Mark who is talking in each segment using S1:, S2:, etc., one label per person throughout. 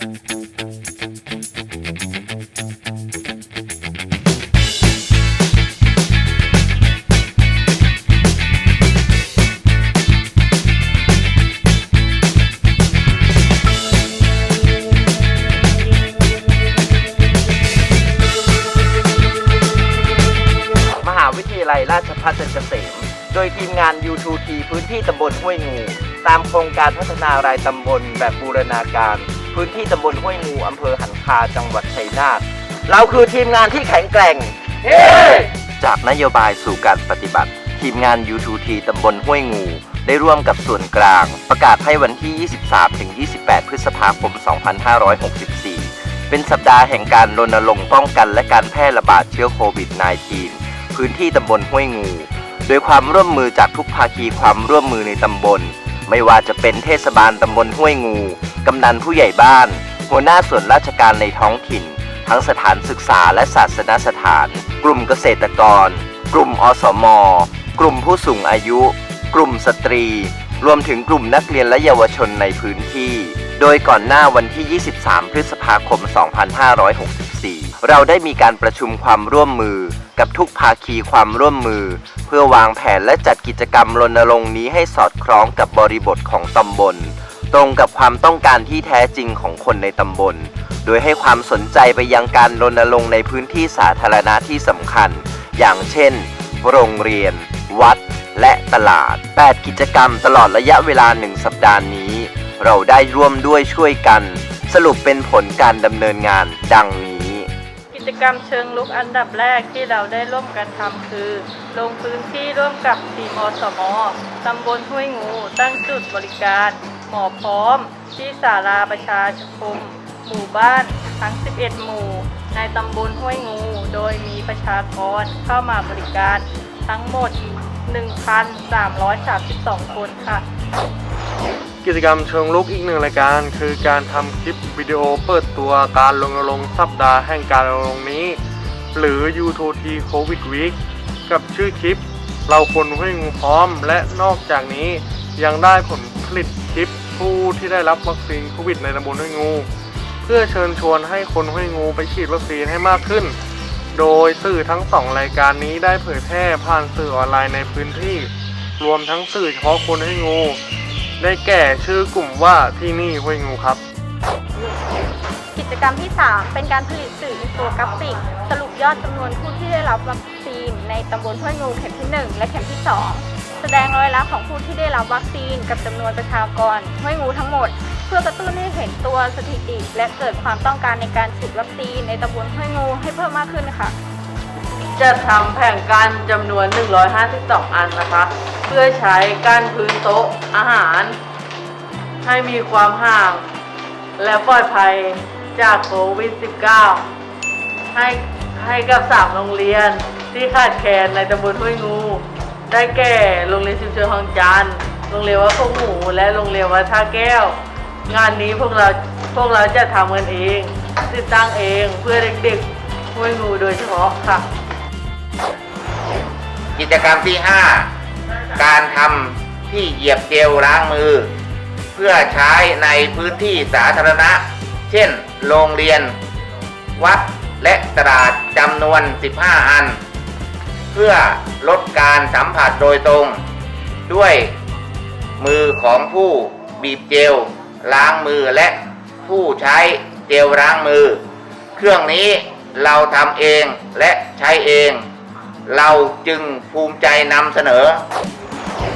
S1: มหาวิทยาลัยราชภัฏจันทร์เกษม โดยทีมงาน U2T พื้นที่ตำบลห้วยงู ตามโครงการพัฒนารายตำบลแบบบูรณาการ พื้นที่ตำบลห้วยงูอำเภอหันคาจังหวัดชัยนาทเราคือทีมงานที่แข็งแกร่ง จากนโยบายสู่การปฏิบัติ ทีมงาน U2T ตำบลห้วยงู ได้ร่วมกับส่วนกลาง ประกาศให้วันที่ 23-28 พฤษภาคม 2564 เป็นสัปดาห์แห่งการรณรงค์ป้องกันและการแพร่ระบาดเชื้อโควิด -19 พื้นที่ตำบลห้วยงู โดยความร่วมมือจากทุกภาคีความร่วมมือในตำบล ไม่ว่าจะเป็นเทศบาลตำบลห้วยงู กำนันผู้ใหญ่บ้าน หัวหน้าส่วนราชการในท้องถิ่น ทั้งสถานศึกษาและศาสนสถาน กลุ่มเกษตรกร กลุ่มอสม กลุ่มผู้สูงอายุ กลุ่มสตรี รวมถึงกลุ่มนักเรียนและเยาวชนในพื้นที่ โดยก่อนหน้าวันที่ 23 พฤษภาคม 2564 เราได้มีการประชุมความร่วมมือ กับทุกภาคีความร่วมมือ เพื่อวางแผนและจัดกิจกรรมรณรงค์นี้ให้สอดคล้องกับบริบทของตำบล ตรงกับความต้องการที่แท้จริงของคนในตำบล โดยให้ความสนใจไปยังการรณรงค์ในพื้นที่สาธารณะที่สำคัญ อย่างเช่น โรงเรียน วัด และตลาด 8 กิจกรรมตลอดระยะเวลาหนึ่งสัปดาห์นี้ เราได้ร่วมด้วยช่วยกัน สรุปเป็นผลการดำเนินงานดังนี้
S2: กิจกรรมเชิงลุกอันดับแรกที่เราได้ร่วมกันทำคือ ลงพื้นที่ร่วมกับทีมอสมตำบลห้วยงู ตั้งจุดบริการ หมอพร้อม ที่ศาลาประชาคม หมู่บ้านทั้ง 11 หมู่ ในตำบลห้วยงู โดยมีประชากรเข้ามาบริการทั้งหมด 1,332 คนค่ะ
S3: กิจกรรมเชิงลุกอีกหนึ่งรายการ คือการทำคลิปวิดีโอเปิดตัวการรณรงสัปดาห์แห่งการรณรงนี้ หรือ U2T COVID Week กับชื่อคลิป เราคนห้วยงูพร้อม และนอกจากนี้ยังได้ผลผลิตคลิปผู้ที่ได้รับวัคซีนโควิดในตำบลห้วยงู เพื่อเชิญชวนให้คนห้วยงูไปฉีดวัคซีนให้มากขึ้น โดยสื่อทั้งสองรายการนี้ได้เผยแพร่ผ่านสื่อออนไลน์ในพื้นที่ รวมทั้งสื่อเฉพาะคนห้วยงู ได้แก่ชื่อกลุ่มว่าที่นี่ห้วยงูครับ
S4: กิจกรรมที่ 3 เป็นการผลิตสื่ออินโฟกราฟิก สรุปยอดจำนวนผู้ที่ได้รับวัคซีน ในตำบลห้วยงูเข็มที่ 1 และเข็มที่ 2 แสดงรอยรับของผู้ที่ได้รับวัคซีนกับจำนวนประชากรห้วยงูทั้งหมด เพื่อกระตุ้นให้เห็นตัวสถิติ และเกิดความต้องการในการฉีดวัคซีนในตำบลห้วยงูให้เพิ่มมากขึ้นค่ะ
S2: จะทำแผงกั้นจำนวน 152 อันนะคะ เพื่อใช้กั้นพื้นโต๊ะอาหาร ให้มีความห่าง และปลอดภัยจากโควิด -19 ให้ให้กับสามโรงเรียนที่ขาดแคลนในตำบลห้วยงู ได้แก่โรงเรียนชุมชนคลองจันทร์โรงเรียนวัดพงหมูและโรงเรียนวัดท่าแก้ว งานนี้พวกเราพวกเราจะทำกันเอง ติดตั้งเองเพื่อเด็กๆห้วยงูโดยเฉพาะค่ะ
S5: กิจกรรมที่ 5 การทำที่เหยียบเจลล้างมือ เพื่อใช้ในพื้นที่สาธารณะ เช่น โรงเรียน วัด และตลาดจำนวน 15 อัน เพื่อลดการสัมผัสโดยตรง ด้วยมือของผู้บีบเจลล้างมือและผู้ใช้เจลล้างมือ เครื่องนี้เราทำเองและใช้เอง เราจึงภูมิใจนำเสนอ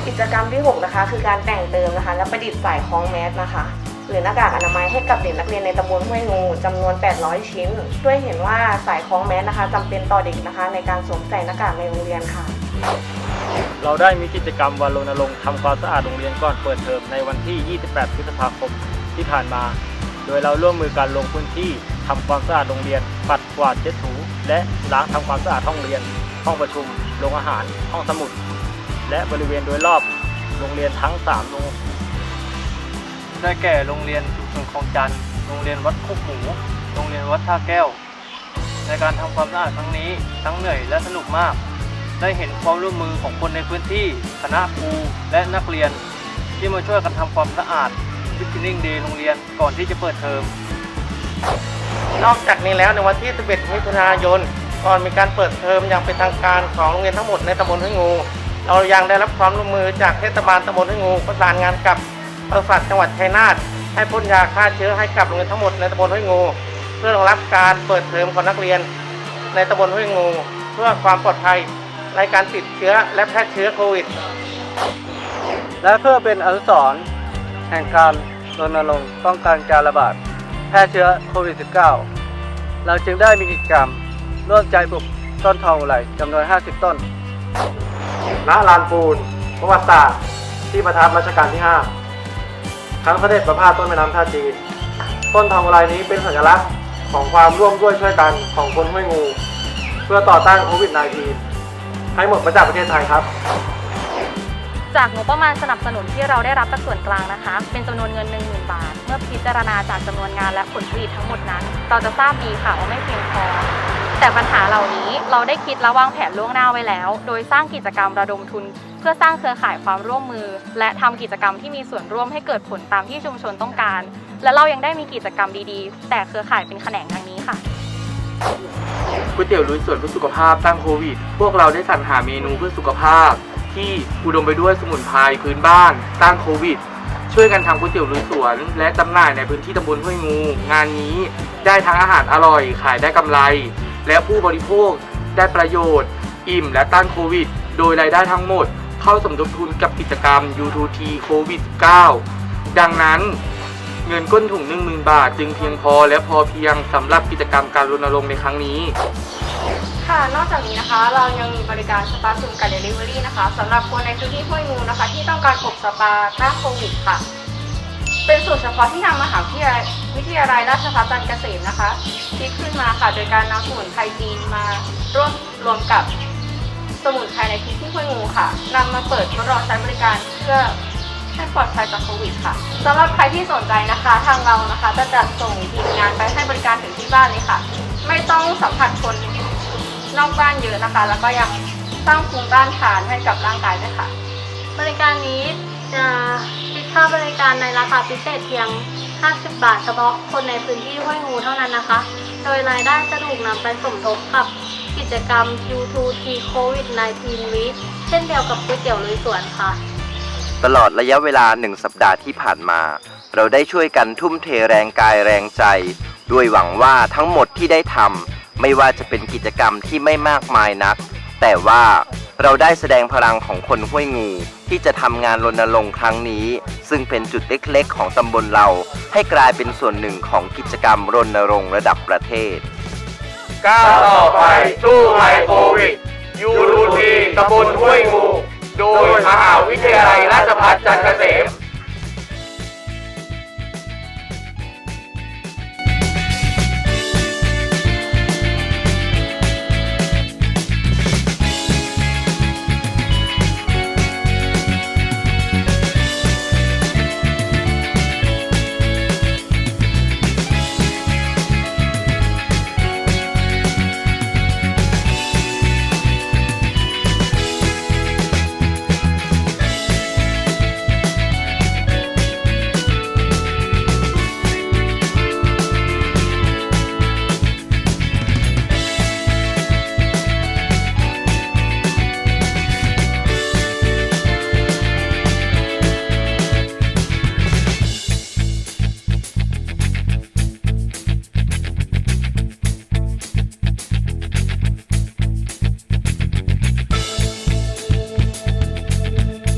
S6: กิจกรรมที่ 6 นะคะ คือการแต่งเติมนะคะ และประดิษฐ์สายคล้องแมสนะคะ หรือหน้ากากอนามัยให้กับเด็กนักเรียนในตำบลห้วยงูจำนวน 800 ชิ้น ด้วยเห็นว่าสายคล้องแมสนะคะจำเป็นต่อเด็กนะคะ ในการสวมใส่หน้ากากในโรงเรียนค่ะ
S3: เราได้มีกิจกรรมวันรณรงค์ทำความสะอาดโรงเรียนก่อนเปิดเทอมในวันที่ 28 พฤษภาคมที่ผ่านมา โดยเราร่วมมือกันลงพื้นที่ทำความสะอาดโรงเรียน ปัดกวาดเช็ดถู และล้างทำความสะอาดห้องเรียน ห้องประชุม โรงอาหาร ห้องสมุด และบริเวณโดยรอบโรงเรียนทั้ง3โรงได้แก่โรงเรียนชุมชนคลองจันทร์โรงเรียนวัดคุกหมู โรงเรียนวัดท่าแก้ว ในการทำความสะอาดครั้งนี้ทั้งเหนื่อยและสนุกมาก ได้เห็นความร่วมมือของคนในพื้นที่คณะครูและนักเรียน ที่มาช่วยกันทำความสะอาด Beginning Day โรงเรียนก่อนที่จะเปิดเทอม
S7: นอกจากนี้แล้วในวันที่ 11 มิถุนายน ก่อนมีการเปิดเทอมอย่างเป็นทางการของโรงเรียนทั้งหมดในตำบลห้วยงู เรายังได้รับความร่วมมือจากเทศบาลตำบลห้วยงูประสานงานกับปศุสัตว์จังหวัดชัยนาทให้พ่นยาฆ่าเชื้อให้กับโรงเรียนทั้งหมดในตำบลห้วยงู เพื่อรองรับการเปิดเทอมของนักเรียน ในตำบลห้วยงู เพื่อความปลอดภัยในการติดเชื้อและแพร่เชื้อโควิด และเพื่อเป็นอนุสรณ์แห่งการรณรงค์ป้องกันการระบาดแพร่เชื้อโควิด -19 เราจึงได้มีกิจกรรม ร่วมใจปลูกต้นทองอุไรจำนวน 50 ต้น ณ ลานปูน ประวัติศาสตร์ ที่ประทับรัชกาลที่ 5 ครั้งเสด็จประพาสต้นแม่น้ำท่าจีน ต้นทองอุไรนี้เป็นสัญลักษณ์ของความร่วมด้วยช่วยกันของคนห้วยงู เพื่อต่อต้านโควิด -19 ให้หมดไปจากประเทศไทยครับ
S4: จากงบประมาณสนับสนุนที่เราได้รับจากส่วนกลางนะคะ เป็นจำนวนเงิน 10,000 บาท เมื่อพิจารณาจากจำนวนงานและผลผลิตทั้งหมดนั้น เราจะทราบดีค่ะว่าไม่เพียงพอ แต่ปัญหาเหล่านี้เราได้คิดและวางแผนล่วงหน้าไว้แล้ว โดยสร้างกิจกรรมระดมทุน เพื่อสร้างเครือข่ายความร่วมมือ และทำกิจกรรมที่มีส่วนร่วมให้เกิดผลตามที่ชุมชนต้องการ และเรายังได้มีกิจกรรมดีๆ แต่เครือข่ายเป็นแขนงดังนี้ค่ะ
S7: ก๋วยเตี๋ยวลุยสวนเพื่อสุขภาพต้านโควิด พวกเราได้สรรหาเมนูเพื่อสุขภาพ ที่อุดมไปด้วยสมุนไพรพื้นบ้านต้านโควิด ช่วยกันทำก๋วยเตี๋ยวลุยสวน และจำหน่ายในพื้นที่ตำบลห้วยงู งานนี้ได้ทั้งอาหารอร่อย ขายได้กำไร และผู้บริโภคได้ประโยชน์ อิ่มและต้านโควิด โดยรายได้ทั้งหมด เข้าสมทบทุนกับกิจกรรม U2T โควิด -19 ดังนั้นเงินก้นถุง10,000 บาท จึงเพียงพอและพอเพียงสำหรับกิจกรรมการรณรงค์ในครั้งนี้
S4: ค่ะ นอกจากนี้นะคะ เรายังมีบริการสปาซูมกับเดลิเวอรี่นะคะสำหรับคนในพื้นที่ห้วยงูนะคะ ที่ต้องการอบสปาต้านโควิดค่ะ เป็นสูตรเฉพาะที่ทางมหาวิทยาลัยวิทยาลัยราชภัฏจันทร์เกษมนะคะคิดขึ้นมาค่ะ โดยการนำสมุนไพรจีนมาร่วมรวมกับสมุนไพรในพื้นที่ห้วยงูค่ะนำมาเปิดทดลองใช้บริการเพื่อให้ปลอดภัยจากโควิดค่ะสำหรับใครที่สนใจนะคะ ทางเรานะคะ จะจัดส่งทีมงานไปให้บริการถึงที่บ้านเลยค่ะ ไม่ต้องสัมผัสคนนอกบ้านเยอะนะคะ แล้วก็ยังสร้างภูมิต้านทานให้กับร่างกายด้วยค่ะ
S8: บริการนี้จะ การในราคาพิเศษเพียง 50 บาทเฉพาะคนในพื้นที่ห้วยงูเท่านั้นนะคะ โดยรายได้จะถูกนำไปสมทบกับกิจกรรม U2T COVID-19 Week เช่นเดียวกับก๋วยเตี๋ยวลุยสวนค่ะ
S1: ตลอดระยะเวลาหนึ่งสัปดาห์ที่ผ่านมา เราได้ช่วยกันทุ่มเทแรงกายแรงใจ ด้วยหวังว่าทั้งหมดที่ได้ทำไม่ว่าจะเป็นกิจกรรมที่ไม่มากมายนัก แต่ว่า เราได้แสดงพลังของคนห้วยงู ที่จะทำงานรณรงค์ครั้งนี้ ซึ่งเป็นจุดเล็กๆ ของตำบลเรา ให้กลายเป็นส่วนหนึ่งของกิจกรรมรณรงค์ระดับประเทศ
S7: ก้าวต่อไปสู้ภัยโควิดยูรูทีตำบลห้วยงู โดยมหาวิทยาลัยราชภัฏจันทร์เกษม